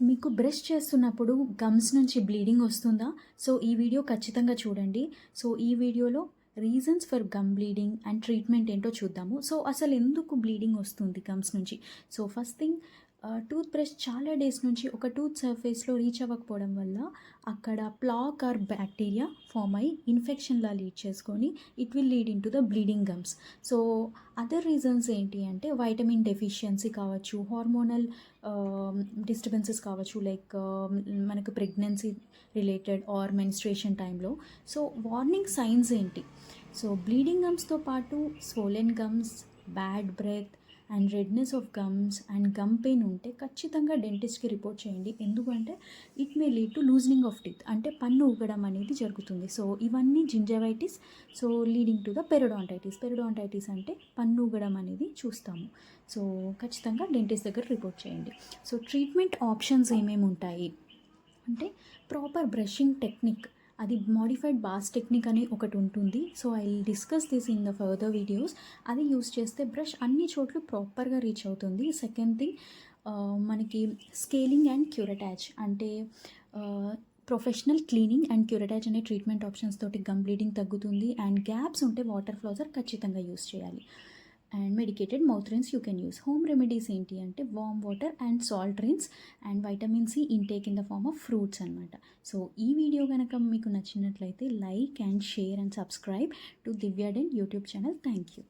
మీకు బ్రష్ చేస్తున్నప్పుడు గమ్స్ నుంచి బ్లీడింగ్ వస్తుందా? సో ఈ వీడియో ఖచ్చితంగా చూడండి. సో ఈ వీడియోలో reasons for gum bleeding and treatment ఏంటో చూద్దాము. సో అసలు ఎందుకు బ్లీడింగ్ వస్తుంది గమ్స్ నుంచి? So first thing tooth brush చాలా డేస్ నుంచి ఒక టూత్ సర్ఫేస్లో రీచ్ అవ్వకపోవడం వల్ల అక్కడ ప్లాక్ ఆర్ బ్యాక్టీరియా ఫామ్ అయ్యి ఇన్ఫెక్షన్లా లీడ్ చేసుకొని it will lead in to the bleeding gums. So other reasons ఏంటి అంటే వైటమిన్ డెఫిషియన్సీ కావచ్చు హార్మోనల్ డిస్టర్బెన్సెస్ కావచ్చు లైక్ మనకు ప్రెగ్నెన్సీ రిలేటెడ్ ఆర్ మెన్స్ట్రేషన్ టైంలో. సో వార్నింగ్ సైన్స్ ఏంటి? సో బ్లీడింగ్ గమ్స్తో పాటు swollen gums bad breath and redness of gums and gum pain ఉంటే ఖచ్చితంగా డెంటిస్ట్కి రిపోర్ట్ చేయండి. ఎందుకంటే it may lead to loosening of teeth. అంటే పన్ను ఊగడం అనేది జరుగుతుంది. సో ఇవన్నీ gingivitis so leading to the periodontitis. Periodontitis అంటే పన్ను ఊగడం అనేది చూస్తాము. సో ఖచ్చితంగా డెంటిస్ట్ దగ్గర రిపోర్ట్ చేయండి. సో ట్రీట్మెంట్ ఆప్షన్స్ ఏమేమి ఉంటాయి? అంటే ప్రాపర్ బ్రషింగ్ టెక్నిక్ అది మాడిఫైడ్ బాస్ టెక్నిక్ అని ఒకటి ఉంటుంది. So I discuss this in the further videos అది యూస్ చేస్తే బ్రష్ అన్ని చోట్ల ప్రాపర్గా రీచ్ అవుతుంది. సెకండ్ థింగ్ uh, మనకి స్కేలింగ్ అండ్ క్యూరటాచ్ అంటే ప్రొఫెషనల్ క్లీనింగ్ అండ్ క్యూరటాచ్ అనే ట్రీట్మెంట్ ఆప్షన్స్ తోటి గమ్ బ్లీడింగ్ తగ్గుతుంది. అండ్ గ్యాప్స్ ఉంటే వాటర్ ఫ్లోజర్ ఖచ్చితంగా యూస్ చేయాలి. And medicated mouth rinse you can use home remedies ఏంటి అంటే warm water and salt rinse and vitamin C intake in the form of fruits అనమాట so ఈ video కనుక మీకు నచ్చినట్లయితే like and share and subscribe to దివ్యాడెన్ YouTube channel thank you